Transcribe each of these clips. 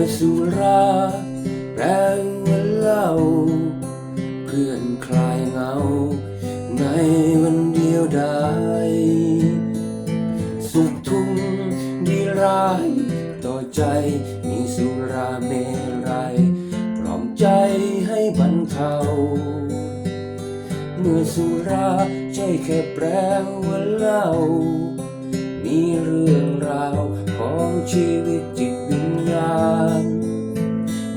มื่อสุราแปลว่าเล้าเพื่อนคลายเหงา ในวันเดียวดายสุขทุกข์ดีร้าย ต่อใจมีสุราเมรัยกล่อมใจให้บรรเทา เมื่อสุราใช่แค่แปลว่าเล้ามีเรื่องราวของชีวิตจิตวิญญาน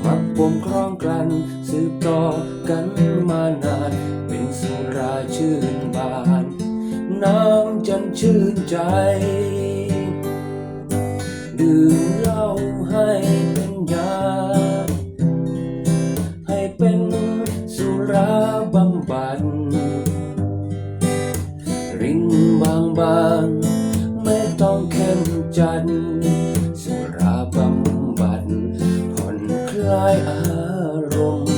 มักปมครองกลันสืบต่อกันมานาน เป็นสุราชื่นบาน น้ำจันชื่นใจ ลายอารมณ์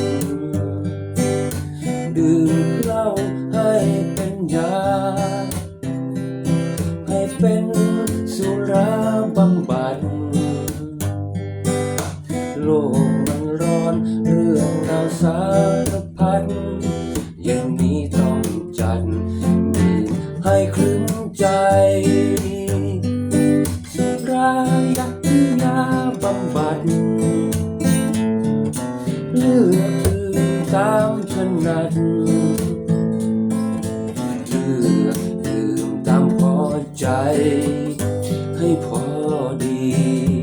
ดื่มเหล้าให้เป็นยา ให้เป็นสุราบำบัด โลกมันร้อนเรื่องราวสารพัดอย่างนี้ต้องจัดดื่มให้คลึ้ เลือกดื่มตามถนัดเลือกดื่มตามพอใจ ให้พอดี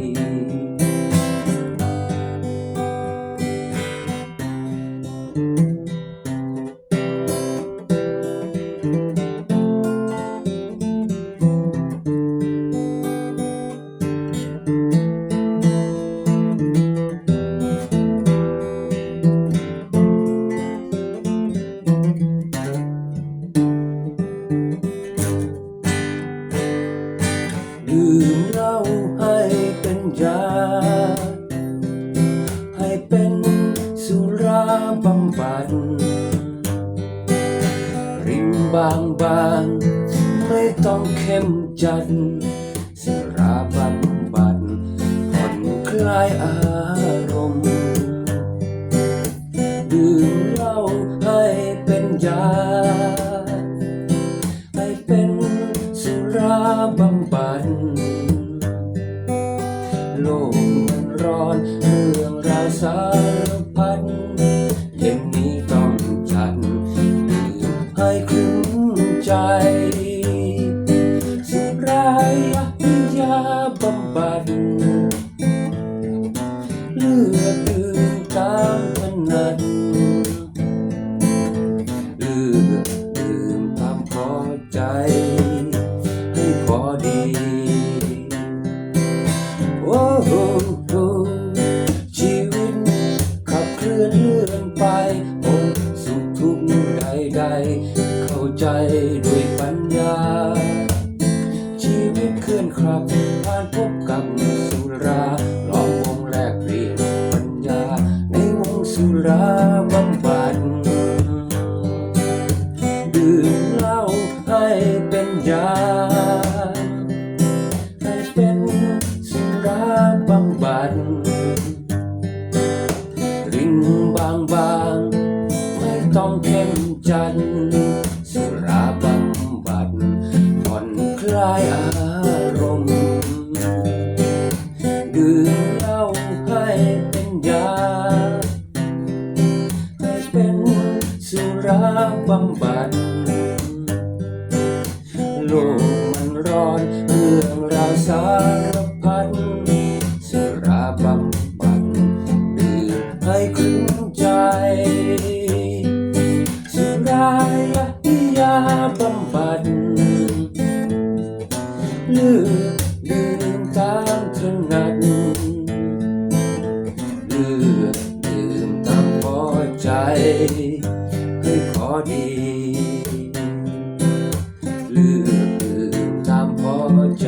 ดื่มเหล้าให้เป็นยา ให้เป็นสุราบำบัด ริมบางบางไม่ต้องเข้มจัด สุราบำบัดผ่อนคลายอา ลือดื่มตามถนัดเลือกดื่มตามพอใจ ให้พอดี โอ้โหโหชีวิตขับเคลื่อนเลื่อนไปโอ้สุขทุกข์ใดๆเข้าใจด้วยปัญญา ชีวิตเคลื่อนครับผ่านพบกับสุรา เข้มจัดสุราบำบัดผ่อนคลายอารมณ์ดื่มเหล้าให้เป็นยา ให้เป็นสุราบำบัดโลกมันร้อนเรื่องราวสารพัด บำบัดเลือกดื่มตามถนัดเลือกดื่มตามพอใจให้ขอดีเลือกดื่มตามพอใจ